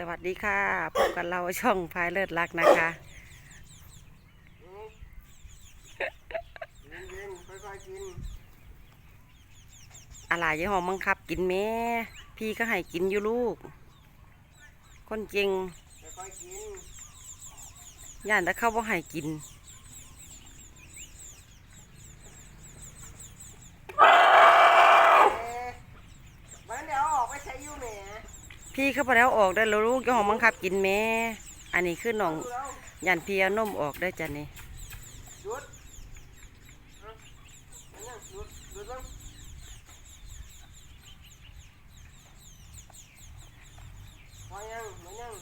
สวัสดีค่ะ พบกันเราช่องพายเลิศรักนะคะ เย็นๆค่อยๆกินอะไรยี่ห้อมังคับกินแม่ พี่ก็ให้กินอยู่ลูก คนจริงค่อยๆกิน ย่านแต่เข้าว่าให้กิน เอ๊ะมันเดี๋ยวเอาออกไปใช้อยู่แหม พี่เข้าไปแล้วออกได้แล้วลูกยี่ห้อมังคับกินแม่อันนี้คือน้องย่นพี่เอานมออกได้จ้ะนี่หยุดเองเหมือนยัง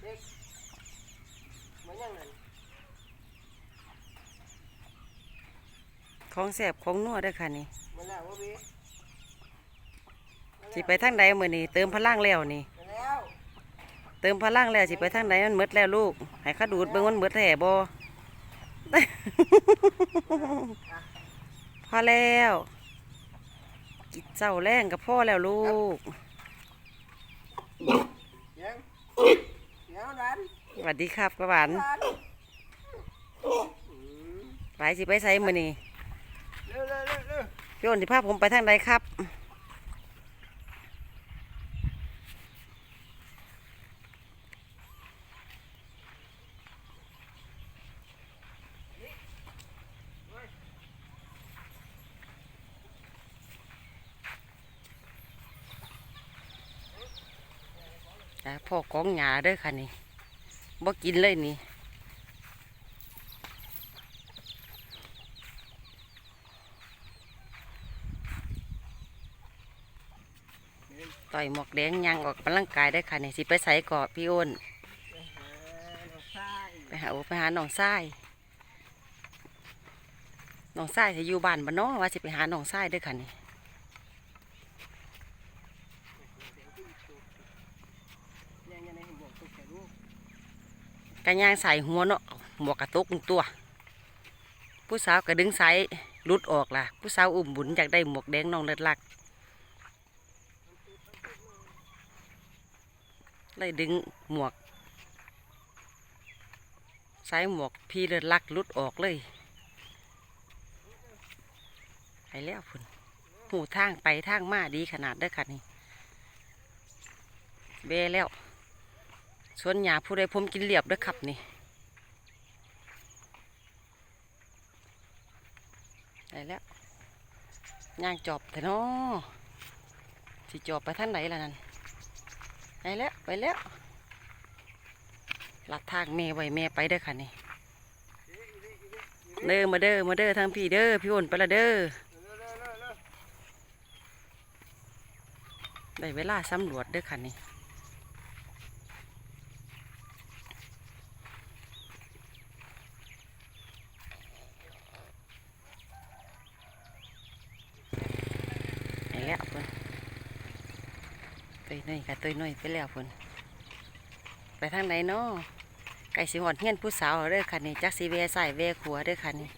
เด็กเหมือนยังนั่นของแสบของนัวได้ค่ะนี่ เหมือนแล้ววะพี่ สิไปทางใดมือนี่เติมพลังแล้วนี่ไปแล้วเติมพลังแล้วสิไปทางใดมันหมดแล้วลูก ให้เขาดูดเบิ่งมันหมดแท้บ่พอแล้วกินเจ้าแรงกับพ่อแล้วลูกยังเดี๋ยวดันสวัสดีครับกระหวานดันอืมไปสิไปใส่มือนี่เร็วเร็วเร็วเร็วพี่อ้นสิพาผมไปทางใดครับ อ่าพ่อกองหยาด้อค่ะนี่บ่กินเลยนี่ต่อยหมวกแดงยังออกกำลังกายได้ค่ะนี่สิไปใส่เกาะพี่อ้นไปหาน้องชายไปหาโอไปหาหนองทรายหนองทรายสิอยู่บ้านบ้านน้อว่าสิไปหาหนองทรายด้อค่ะนี่ ยังยังในหัวตุกแขนลูก กันยางใส่หัวเนาะหมวกกระตุกตัว ผู้สาวก็ดึงสายหลุดออกล่ะ ผู้สาวอุ่มบุญอยากได้หมวกแดงน้องเลิศลักเลยดึงหมวกสายหมวกพี่เลิศลักหลุดออกเลยไปแล้วพุ่นหูทางไปทางมาดีขนาดเด้อค่ะนี่เบแล้ว สวนหยาผู้ใดผมกินเรียบเด้อครับนี่ได้แล้วย่างจอบแต่น้อสิจอบไปท่างไหนล่ะนั่นได้แล้วไปแล้วลัดทางแม่ไว้แม่ไปเด้อค่ะนี่เด้อมาเด้อมาเด้อทางพี่เด้อพี่อ้นไปละเด้อได้เวลาสำรวจเด้อค่ะนี่ไปแล้วเพิ่น ตัวน้อยค่ะตัวน้อยไปแล้วพิ่นไปทางไหนเนาะไก่สิหอดเฮียนผู้สาวเด้อค่ะนี่จักสีเวใส่เวขัวเด้อค่ะนี่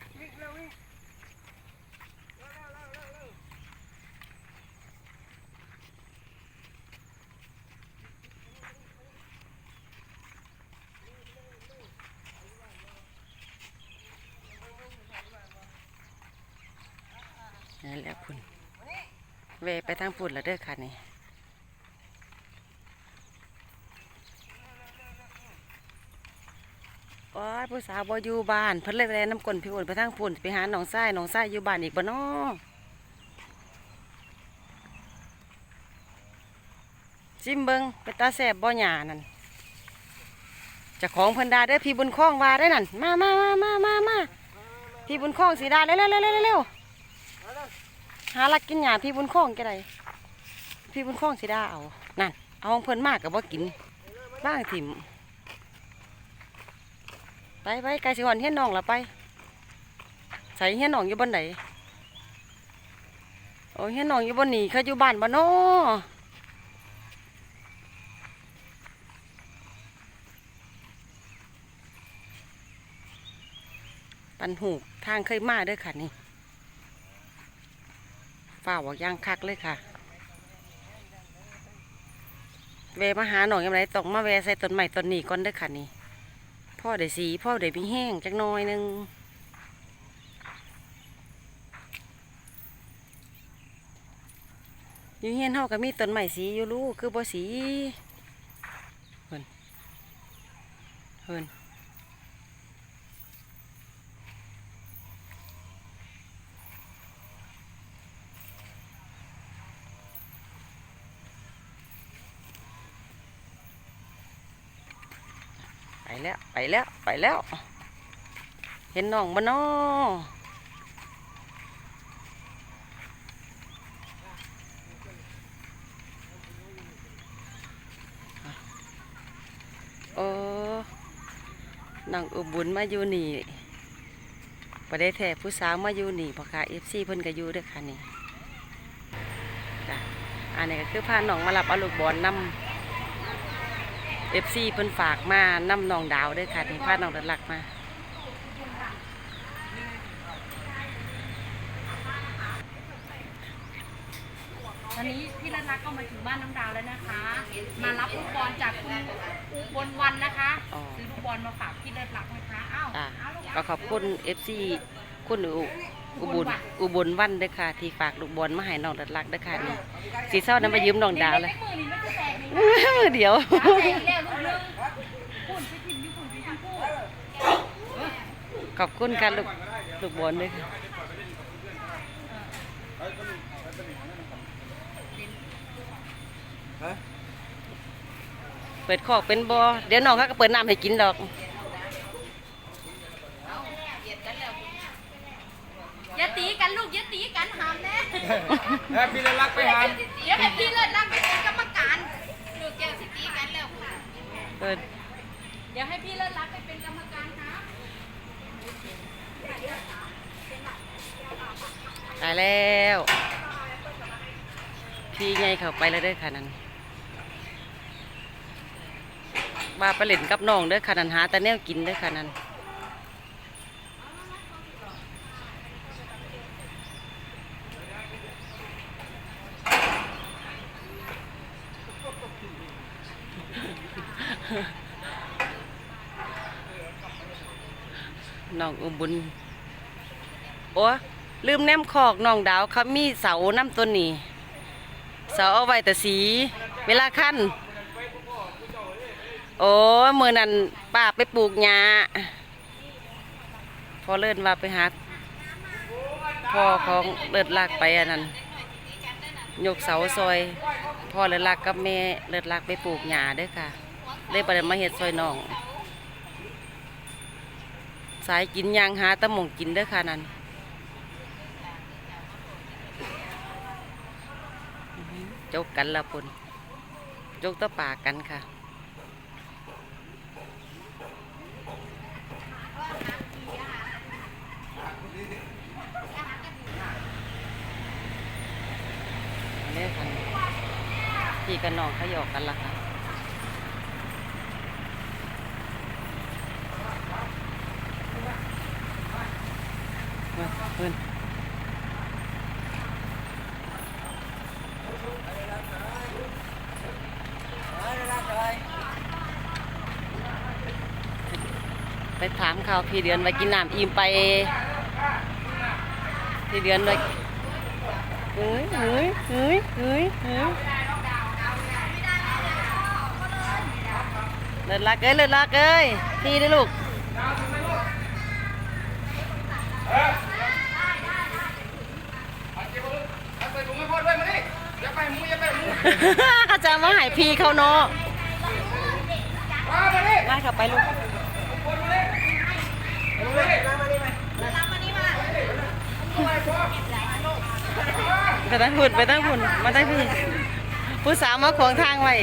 นั่นแหละพุ่นเวไปทางพุ่นแล้วเด้อค่ะนี่ อ้ยผู้สาวบ่อยู่บ้านเพิ่นเลยแลน้ำกลนพี่อ้วนไปทางพุ่นไปหาหนองทรายหนองทรายอยู่บ้านอีกบ่น้อซิมเบิงไปตาแสบบ่หยานั่นจะของเพิ่นดาเด้อพี่บุญคล้องว่าได้นั่นมามามามามามาพี่บุญคล้องสีดาเร็วเร็วเร็วเร็วเร็วหาลักกินหยาพี่บุญคล้องก็ได้พี่บุญคล้องสิได้เอานั่นเอาของเพิ่นมากกับว่ากินบ้างถิ่ม ไปไปไกลสิหอนเฮียนน้องละไปใส่เฮียนน้องอยู่บนไหนโอ้เฮียนน้องอยู่บนนี่เขาอยู่บ้านบ้านน้อปันหูทางเคยมาด้อค่ะนี่ฝ้าบอกย่างคักเลยค่ะเวมาหาหน่องยังไงต้องมาแวใส่ต้นใหม่ต้นนี้ก่อนเด้อค่ะนี่ พ่อได้สีพ่อได้มีแห้งจักหน้อยหนึงอยู่เฮียนเฮาก็มีต้นใหม่สีอยู่ลูกคือบ่สีเพิ่นเพิ่น แล้วไปแล้วไปแล้ว เห็นน้องบ่น้อโอ้น้องอุบุญมาอยู่นี่ประเดแท้ผู้สาวมาอยู่นี่บ่ค่ะ FC เพิ่นก็อยู่ด้อค่ะนี่จ้อันนี้ก็คือพาน้องมารับเอาลูกบอลนำ FC เพิ่นฝากมานำน้องดาวเด้อค่ะนี่พาน้องเดินหลักมาตอนนี้พี่รัตนักก็มาถึงบ้านน้องดาวแล้วนะคะ มารับลูกบอลจากคุณอุบลวันนะคะอ๋อซื้อลูกบอลมาฝากพี่เลิศรักนะคะอ้าวอะเอาลูก ก็ขอบคุณ FC คุณอุ อุบุญอุบลวันเด้อค่ะ ที่ฝากลูกบอลมาให้น้องเดินหลักเด้อค่ะนี่สีเศร้านั้นมายืมน้องดาวเลยมือนี้ไม่จะแตกนี่มือเดียวแตกอีกแล้วลูกนึงปุ่นไปทิมญี่ปุ่นไปทิมพูดขอบคุณค่ะลูกลูกบอลด้วยค่ะเปิดคอกเป็นบอเดี๋ยวน้องเขาก็เปิดน้ำให้กินดอก อย่าตีกันลูกอย่าตีกันหามแน่แฮปปี้เลยรักไปหามเดี๋ยวให้พี่เลิศรักไปเป็นกรรมการลูกแกสิตีกันแล้วเปิดเดี๋ยวให้พี่เลิศรักไปเป็นกรรมการครับตายแล้ว พี่ไงเข้าไปแล้วเด้อค่ะนั่นมาไปเล่นกับน้องเด้อค่ะนั่นหาแต่แนวกินเด้อค่ะนั่น น้องอุบุญโอ้ลืมแนมคอกน้องดาวเขามีเสาน้ำต้นนี้เสาเอาไว้แต่สี เวลาขั้นโอ้มือนั้นป้าไปปลูกหญ้าพอเลิ่นว่าไปหาพ่อของเลิศลากไปอันนั้นยกเสาซอยพ่อเลิศลากกับแม่เลิศลากไปปลูกหญ้าด้อค่ะเลยประเด็นมาเฮ็ดซอยน้อง สายกินยางหาตะหมงกินเด้อค่ะนั่นจกกันละพุ่นจกตะปากกันค่ะนี่ค่ะพี่กับน้องเขาหยอกกันละค่ะ มาเพื่อนไปถามเขาพี่เดือนไปกินน้ำอิ่มไป พี่เดือนไปเฮ้ยเฮ้ยเฮ้ยเฮ้ยเฮ้ยเลิศลักเอ้ยเลิศลักเอ้ยพี่ด้อลูก ไปถุงไม่พอด้วยมาดิอย่าไปหมูอย่าไปหมู เขาจะมาใหายพี่เขาเนาะมามาดิไล่ขับไปลูกไปตั้งหุ่นไปตั้งหุ่นมาตั้งพี่ผู้สาวมาขวางทางไว้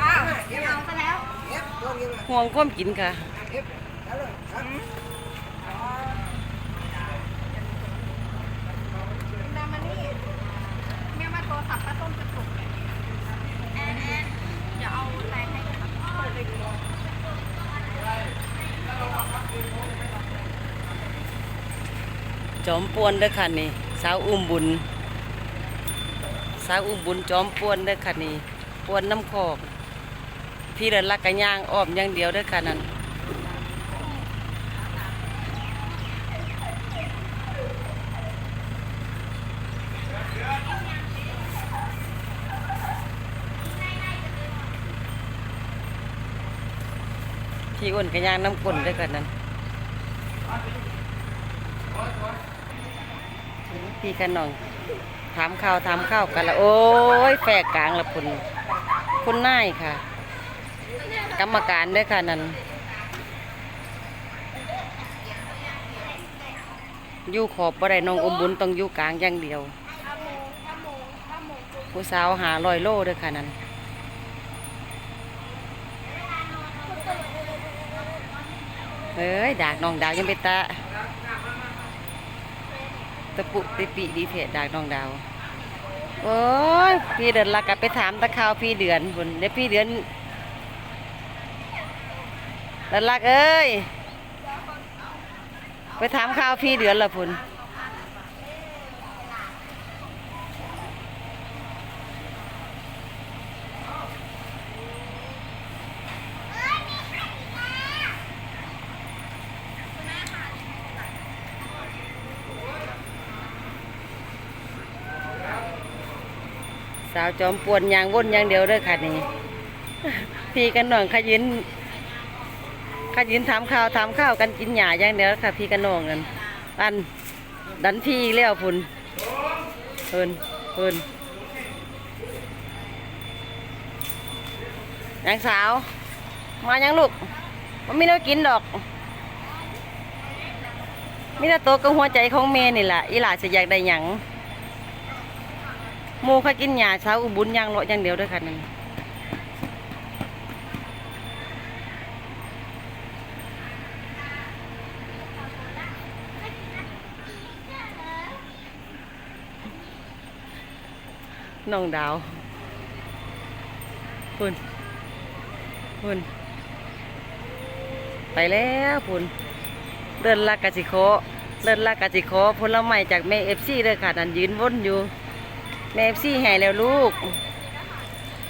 อ้าวเอาซะแล้วห่วงก้มกินค่ะ ดามานี่แม่มาโทรศัพท์ป้าต้มกระตุกแอนแอนเดี๋ยวเอาแตงให้ค่ะ จ จ อมปวนเด้อค่ะนี่สาวอุ้มบุญ สาวอุ้มบุญจอมป่วนเด้อค่ะนี่ป่วนน้ำคอกพี่เดินลักกระย่างอ้อมอย่างเดียวเด้อค่ะนั่นพี่อ้วนกระย่างน้ำกลนเด้อค่ะนั่น พี่กันน้อง ถามข้าวถามข้าวกันละโอ้ยแฝกกลางละคุณคุณนายค่ะ กรรมการด้วยค่ะนั่นอยู่ขอบบ่ได้น้องอมบุญต้องอยู่กลางอย่างเดียว ผู้สาวหาลอยโลด้วยค่ะนั่นเอ้ยดากน้องดาวยังไปตะ ตะปุติปีดีเพจดากน้องดาว โอ้ย พี่เดือนละกับไปถามตะขาวพี่เดือนบุญเดี๋ยวพี่เดือนเดือนลักเอ้ย ไปถามข้าวพี่เดือนละพุ่นาวจอมปวนยางว่นยางเดียวเด้อค่ะนี่พี่กันน้องขยินขยินถามข่าวถามข้าวกันกินหญ้าอย่างเดียวค่ะ พี่กันน้องกันอันดันพี่แล้วพุ่นเพิ่นเพิ่นนางสาว มายังลูกมันไมีแน้กินดอกมีแต่โตวกับหัวใจของเมนี่แหละอีหลาจะอยากได้หยัง หมูเขากินหญ้าเช้าอุบุญย่างเลาะอย่างเดียวด้วยค่ะนั่นน้องดาวพุ่นพุ่นไปแล้วพุ่นเดินลากกะสิโคเดินลากกะสิโคผลไม้จากแม่เอฟซีเลยค่ะนั่นยืนวนอยู่ แม่เอฟซีให้แล้วลูก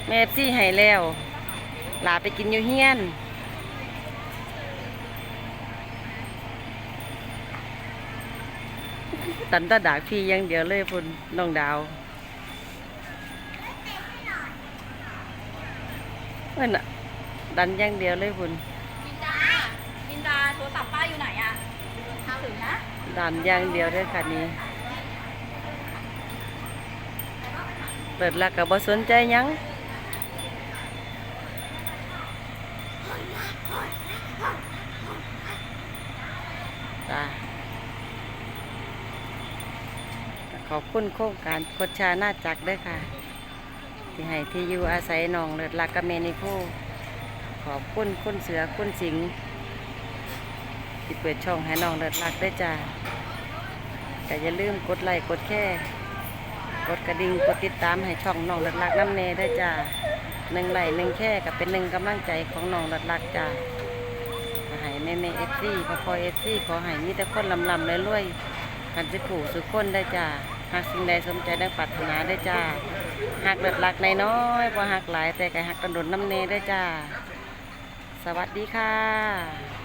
แม่เอฟซีให้แล้ว หลาไปกินอยู่เฮียนตันตาดากพี่อยังเดียวเลยพุ่นน้องดาวเพื่อนน่ะดันอยังเดียวเลยพุ่นลินดาลินดาโทรศัพท์ป้าอยู่ไหนอะถึงนะ ดันอย่างเดียวเลยค่ะนี่ เปิดล้วก็บ่สนใจยังจ้าขอบคุณโครงการกดชาหน้าจักด้วยค่ะ ที่ให้ที่อยู่อาศัยน้องเลิศรักกับเมนิโคขอบคุณคุณเสือคุณสิงห์ที่เปิดช่องให้น้องเลิศรักได้จ้าก็อย่าลืมกดไลค์กดแค่ กดกระดิ่งกดติดตามให้ช่องน้องรักรักน้ำเนได้จ้าหนึ่งไหลหนึ่งแค่ก็เป็นหนึ่งกำลังใจของน้องรักรักจ้าขอให้แม่แม่เอฟซีพอพอเอฟซีขอให้มีแต่คนลำลำเลยรวยๆกันจะผูกสุขคนได้จ้าหากสิ่งใดสมใจไดังปรารถนาได้จ้าหากเลิศรักในน้อยพอหักหลายแต่ก็หักกระดดน้ำเนได้จ้า สวัสดีค่ะ